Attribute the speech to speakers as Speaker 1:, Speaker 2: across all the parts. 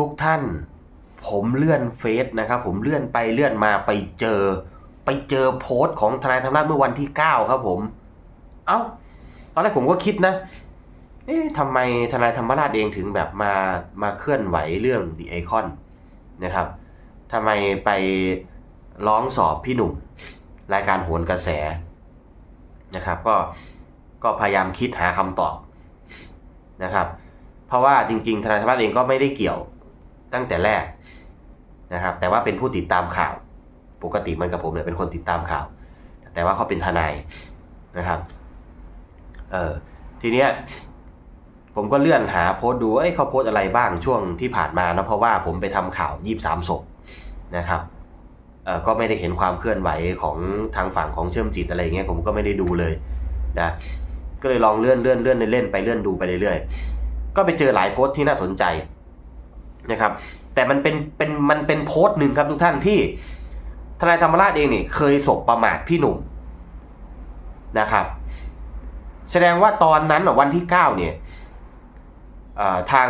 Speaker 1: ทุกท่าน ผมเลื่อนเฟซนะครับ ผมเลื่อนไปเลื่อนมาไปเจอ ไปเจอโพสต์ของทนายธรรมราชเมื่อวันที่ 9 ครับผม เอ้า ตอนแรกผมก็คิดนะ เอ๊ะทำไมทนายธรรมราชเองถึงแบบมามาเคลื่อนไหวเรื่องดีไอคอนนะครับทำไมไปร้องสอบพี่หนุ่ม รายการโหนกระแสนะครับ ก็ก็พยายามคิดหาคำตอบนะครับ เพราะว่าจริงๆทนายธรรมราชเองก็ไม่ได้เกี่ยว ตั้งแต่แรกนะครับ แต่ว่าเป็นผู้ติดตามข่าว ปกติมันกับผมเนี่ยเป็นคนติดตามข่าว แต่ว่าเขาเป็นทนายนะครับ เออทีเนี้ยผมก็เลื่อนหาโพสต์ดูเอ้ยเขาโพสต์อะไรบ้างช่วงที่ผ่านมานะเพราะว่าผมไปทำข่าวยี่สามศพนะครับเออก็ไม่ได้เห็นความเคลื่อนไหวของทางฝั่งของเชื่อมจิตอะไรเงี้ยผมก็ไม่ได้ดูเลยนะก็เลยลองเลื่อนเลื่อนเลื่อนเล่นไปเลื่อนดูไปเรื่อยๆก็ไปเจอหลายโพสต์ที่น่าสนใจ นะครับ แต่มันเป็นเป็นมันเป็นโพสต์หนึ่งครับทุกท่านที่ทนายธรรมราชเองนี่เคยสบประมาทพี่หนุ่มนะครับ แสดงว่าตอนนั้นวันที่ 9 เนี่ยทาง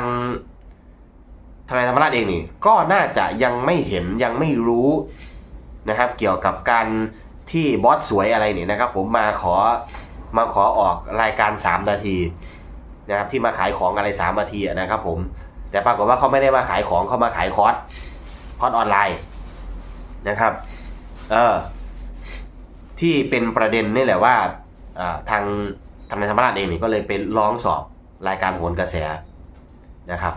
Speaker 1: ทนายธรรมราชเองนี่ก็น่าจะยังไม่เห็นยังไม่รู้นะครับเกี่ยวกับการที่บอสสวยอะไรเนี่ยนะครับ ผมมาขอมาขอออกรายการ 3 นาทีนะครับที่มาขายของอะไร 3 นาทีนะครับผม แต่ปรากฏว่าเขาไม่ได้มาขายของเขามาขายคอร์สคอร์สออนไลน์นะครับเออที่เป็นประเด็นนี่แหละว่าทางทางนายธรรมราชเองนี่ก็เลยไปร้องสอบรายการโหนกระแสนะครับ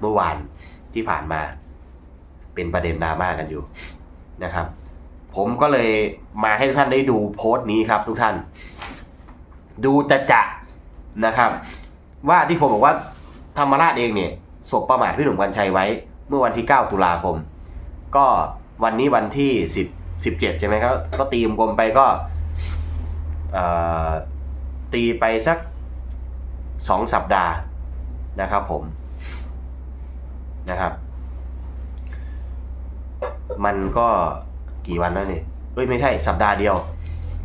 Speaker 1: เมื่อวานที่ผ่านมาเป็นประเด็นดราม่ากันอยู่นะครับ ผมก็เลยมาให้ทุกท่านได้ดูโพสต์นี้ครับทุกท่าน ดูจะจะนะครับ ว่าที่ผมบอกว่า ธรรมราชเองเนี่ยสบประมาทพี่หนุ่มกัญชัยไว้เมื่อวันที่ 9 ตุลาคม ก็วันนี้วันที่ 10 17 ใช่ไหมครับ ก็ตีมกลมไปก็ตีไปสักสองสัปดาห์นะครับผมนะครับ มันก็กี่วันแล้วเนี่ยเอ้ยไม่ใช่สัปดาห์เดียว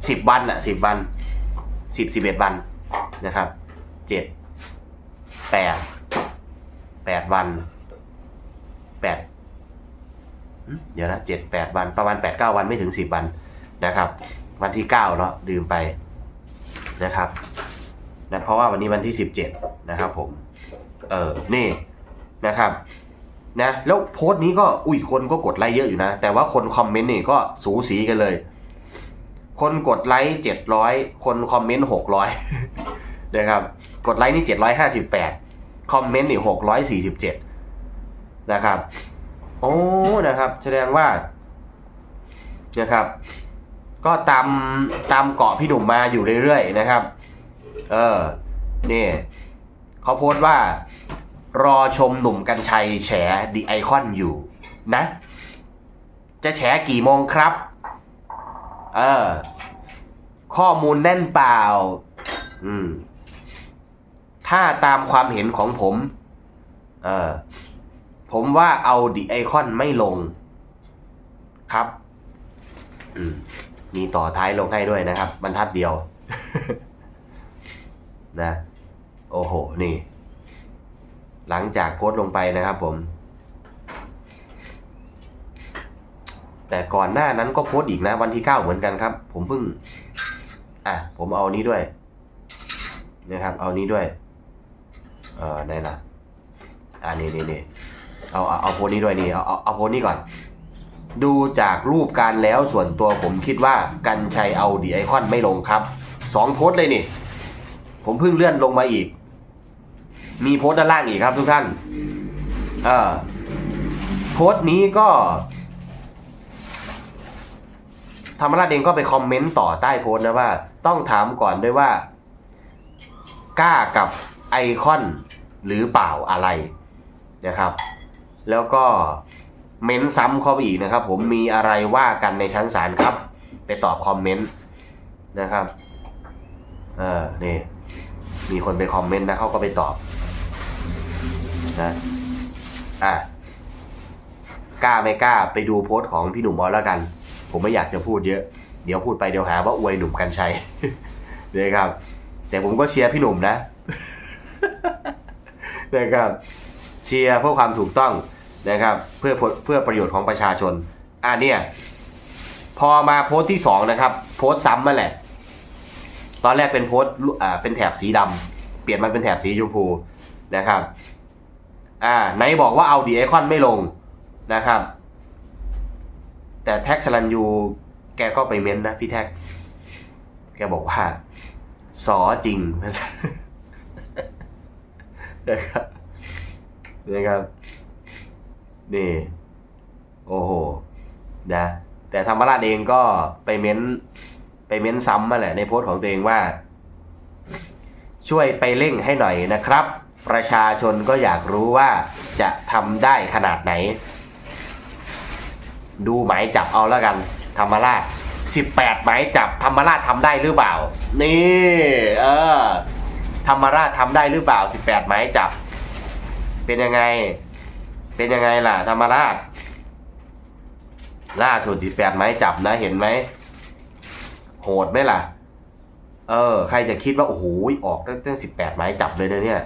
Speaker 1: สิบวันอะสิบวันสิบสิบเอ็ดวันนะครับเจ็ด แปดวันแปดเดี๋ยวนะเจ็ดแปดวันประมาณแปดเก้าวันไม่ถึงสิบวันนะครับ วันที่เก้าเนาะลืมไปนะครับนะเพราะว่าวันนี้วันที่สิบเจ็ดนะครับผม เออนี่นะครับนะแล้วโพสต์นี้ก็อุ้ยคนก็กดไลค์เยอะอยู่นะ แต่ว่าคนคอมเมนต์นี่ก็สูสีกันเลย คนกดไลค์เจ็ดร้อยคนคอมเมนต์หกร้อยนะครับ กดไลค์นี่เจ็ดร้อยห้าสิบแปด คอมเมนต์นี่หกร้อยสี่สิบเจ็ดนะครับ โอ้นะครับ แสดงว่านะครับ ก็ตามตามเกาะพี่หนุ่มมาอยู่เรื่อยๆนะครับ เออนี่เขาโพสต์ว่า รอชมหนุ่มกัญชัยแฉดีไอคอนอยู่นะ จะแฉกี่โมงครับ เออ ข้อมูลแน่นเปล่า อืม ถ้าตามความเห็นของผมเออผมว่าเอาดีไอคอนไม่ลง ครับมมีต่อท้ายลงให้ด้วยนะครับ บรรทัดเดียว นะ โอ้โห นี่ หลังจากโพสต์ลงไปนะครับผม แต่ก่อนหน้านั้นก็โพสต์อีกนะ วันที่เก้าเหมือนกันครับ ผมเพิ่ง อะ ผมเอานี้ด้วย นะครับ เอานี้ด้วย เออไหนล่ะอ่านี่นี่นี่เอาเอาเอาโพสต์นี้ด้วยนี่เอาเอาเอาโพสต์นี้ก่อน ดูจากรูปการแล้วส่วนตัวผมคิดว่ากันชัยเอาดีไอคอนไม่ลงครับสองโพสต์เลยนี่ ผมเพิ่งเลื่อนลงมาอีก มีโพสต์ด้านล่างอีกครับทุกท่านเออโพสต์นี้ก็ธรรมราชเองก็ไปคอมเมนต์ต่อใต้โพสต์นะว่า ต้องถามก่อนด้วยว่า กล้ากับ ไอคอนหรือเปล่าอะไรนะครับ แล้วก็เม้นซ้ำเข้าไปอีกนะครับ ผมมีอะไรว่ากันในชั้นศาลครับ ไปตอบคอมเมนต์นะครับเออนี่ มีคนไปคอมเมนต์นะเขาก็ไปตอบนะอะกล้าไม่กล้าไปดูโพสต์ของพี่หนุ่มเอาแล้วกัน ผมไม่อยากจะพูดเยอะ เดี๋ยวพูดไปเดี๋ยวหาว่าอวยหนุ่มกันชัยนะครับ แต่ผมก็เชียร์พี่หนุ่มนะ นะครับเชียร์เพื่อความถูกต้องนะครับเพื่อเพื่อประโยชน์ของประชาชนอ่าเนี่ยพอมาโพสต์ที่สองนะครับ โพสต์ซ้ำมาแหละ ตอนแรกเป็นโพสต์อ่าเป็นแถบสีดำเปลี่ยนมาเป็นแถบสีชมพูนะครับอ่าไหนบอกว่าเอาดีไอคอนไม่ลงนะครับ แต่แท็กสลันยูแกก็ไปเม้นนะพี่แท็ก แกบอกว่า สอจริง นะครับนะครับ นี่ โอ้โหนะแต่ธรรมราชเองก็ไปเม้น ไปเม้นซ้ำมาแหละในโพสต์ของตัวเองว่า ช่วยไปเร่งให้หน่อยนะครับ ประชาชนก็อยากรู้ว่าจะทำได้ขนาดไหน ดูหมายจับเอาแล้วกัน ธรรมราช18 หมายจับธรรมราชทำได้หรือเปล่า นี่ เออ ธรรมราชทำได้หรือเปล่า 18 หมายจับ เป็นยังไง เป็นยังไงล่ะ ธรรมราช ล่าสุด 18 หมายจับนะเห็นไหม โหดไหมล่ะ เออ ใครจะคิดว่า โอ้โหออกตั้ง 18 หมายจับเลยนะเนี่ย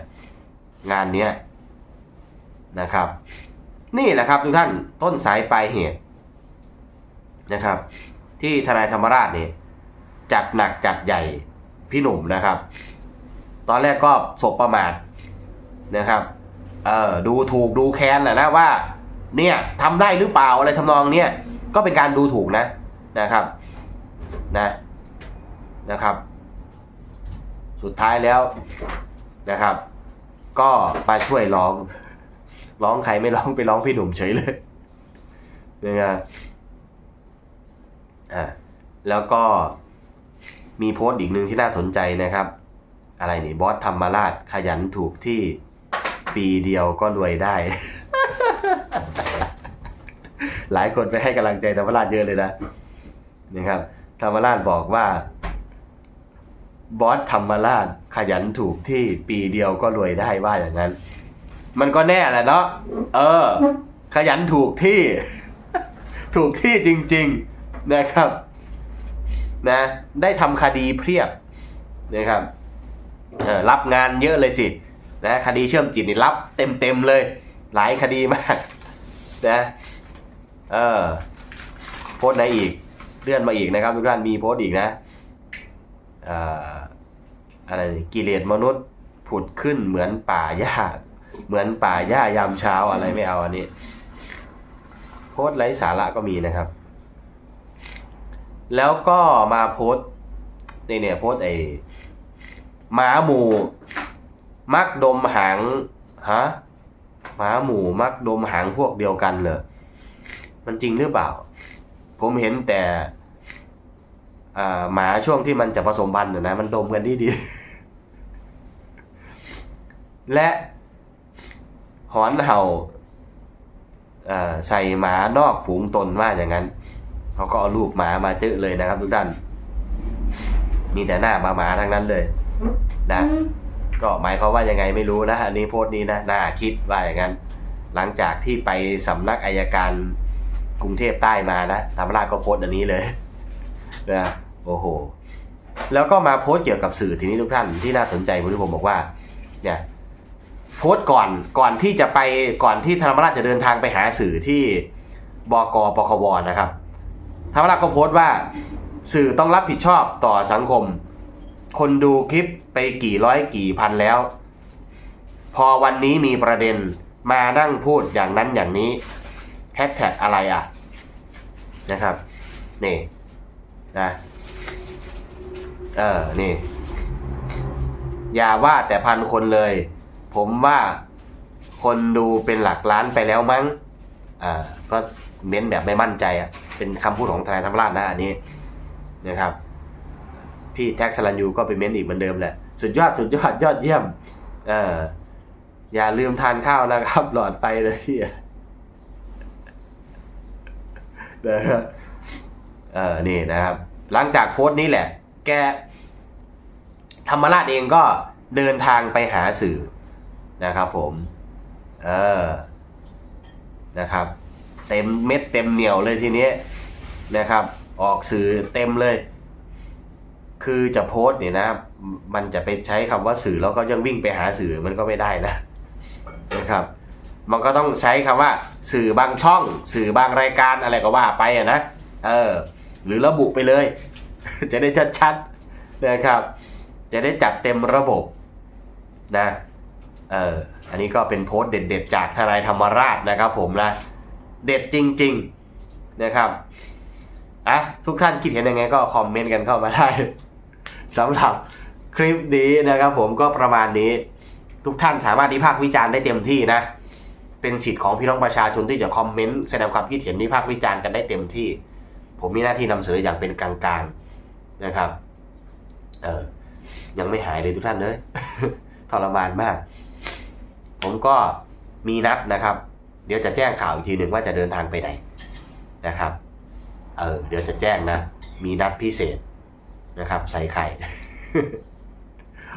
Speaker 1: งานเนี้ยนะครับ นี่แหละครับทุกท่านต้นสายปลายเหตุนะครับ ที่ทนายธรรมราชเนี่ยจัดหนักจัดใหญ่พี่หนุ่มนะครับ ตอนแรกก็สบประมาทนะครับเออดูถูกดูแค้นแหละนะว่าเนี่ยทำได้หรือเปล่าอะไรทำนองเนี่ยก็เป็นการดูถูกนะนะครับนะนะครับ สุดท้ายแล้วนะครับ ก็มาช่วยร้อง ร้องใครไม่ร้องไปร้องพี่หนุ่มเฉยเลยนะครับอ่าแล้วก็มีโพสต์อีกหนึ่งที่น่าสนใจนะครับ อะไรนี่บอสธรรมราชขยันถูกที่ปีเดียวก็รวยได้ หลายคนไปให้กำลังใจธรรมราชเยอะเลยนะนะครับ ธรรมราชบอกว่า บอสธรรมราชขยันถูกที่ปีเดียวก็รวยได้ว่าอย่างนั้น มันก็แน่แหละเนาะเออ ขยันถูกที่ ถูกที่จริง ๆนะครับ นะ ได้ทำคดีเพียบนะครับ รับงานเยอะเลยสินะคดีเชื่อมจิตนี่รับเต็มๆเลย หลายคดีมากนะเออโพสต์ไหนอีกเลื่อนมาอีกนะครับทุกท่านมีโพสต์อีกนะอ่ออะไรกิเลสมนุษย์ผุดขึ้นเหมือนป่าหญ้าเหมือนป่าหญ้ายามเช้าอะไรไม่เอาอันนี้ โพสต์ไร้สาระก็มีนะครับ แล้วก็มาโพสต์ในเนี่ยโพสต์ไอ หมาหมู่ มักดมหางฮะหมาหมู่มักดมหางพวกเดียวกันเหรอมันจริงหรือเปล่า ผมเห็นแต่อ่าหมาช่วงที่มันจะผสมพันธุ์นะมันดมกันดีดีๆและหอนเห่าอ่าใส่หมานอกฝูงตนว่าอย่างนั้นเขาก็เอารูปหมามาเจอเลยนะครับทุกท่าน มีแต่หน้าหมาหมาๆทั้งนั้นเลย นะ ก็หมายความว่ายังไงไม่รู้นะอันนี้โพสต์นี้นะน่าคิดว่าอย่างนั้น หลังจากที่ไปสำนักอายการกรุงเทพใต้มานะธรรมราชก็โพสต์อันนี้เลยนะโอ้โห แล้วก็มาโพสต์เกี่ยวกับสื่อทีนี้ทุกท่านที่น่าสนใจผมที่ผมบอกว่า เนี่ยโพสต์ก่อนก่อนที่จะไปก่อนที่ธรรมราชจะเดินทางไปหาสื่อที่บกปควนะครับธรรมราชก็โพสต์ว่า สื่อต้องรับผิดชอบต่อสังคม คนดูคลิปไปกี่ร้อยกี่พันแล้ว พอวันนี้มีประเด็นมานั่งพูดอย่างนั้นอย่างนี้แฮชแท็กอะไรอะ นะครับ นี่นะเออนี่ อย่าว่าแต่พันคนเลย ผมว่าคนดูเป็นหลักล้านไปแล้วมั้ง อ่า ก็เม้นแบบไม่มั่นใจอะ เป็นคำพูดของทนายธรรมราชนะอันนี้นะครับ พี่แท็กสลันยูก็ไปเม้นอีกเหมือนเดิมแหละสุดยอดสุดยอดยอดเยี่ยมเอออย่าลืมทานข้าวนะครับ หลอดไปเลยพี่นะครับเออนี่นะครับ หลังจากโพสต์นี้แหละ แก ธรรมราชเองก็เดินทางไปหาสื่อนะครับผม เออ นะครับ เต็มเม็ดเต็มเหนียวเลยทีนี้นะครับ ออกสื่อเต็มเลย คือจะโพสต์เนี่ยนะ มันจะไปใช้คำว่าสื่อแล้วก็ยังวิ่งไปหาสื่อมันก็ไม่ได้นะนะครับ มันก็ต้องใช้คำว่า สื่อบางช่อง สื่อบางรายการอะไรก็ว่าไปอะนะเออหรือระบุไปเลย จะได้ชัดๆนะครับ จะได้จัดเต็มระบบนะเอออันนี้ก็เป็นโพสต์เด็ดๆ จากทนายธรรมราชนะครับผมนะ เด็ดจริง ๆนะครับอะทุกท่านคิดเห็นยังไงก็คอมเมนต์กันเข้ามาได้ สำหรับคลิปนี้นะครับผมก็ประมาณนี้ ทุกท่านสามารถวิพากษ์วิจารณ์ได้เต็มที่นะ เป็นสิทธิ์ของพี่น้องประชาชนที่จะคอมเมนต์แสดงความคิดเห็นวิพากษ์วิจารณ์กันได้เต็มที่ ผมมีหน้าที่นำเสนออย่างเป็นกลางๆนะครับเออยังไม่หายเลยทุกท่านเลยทรมานมาก ผมก็มีนัดนะครับ เดี๋ยวจะแจ้งข่าวอีกทีหนึ่งว่าจะเดินทางไปไหนนะครับ เออเดี๋ยวจะแจ้งนะ มีนัดพิเศษ นะครับ ใส่ไข่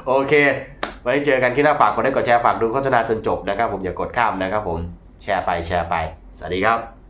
Speaker 1: โอเค ไว้เจอกันที่หน้าฝากกดไลค์กดแชร์ฝากดูโฆษณาจนจบนะครับ ผมอย่ากดข้ามนะครับ ผมแชร์ไปแชร์ไป สวัสดีครับ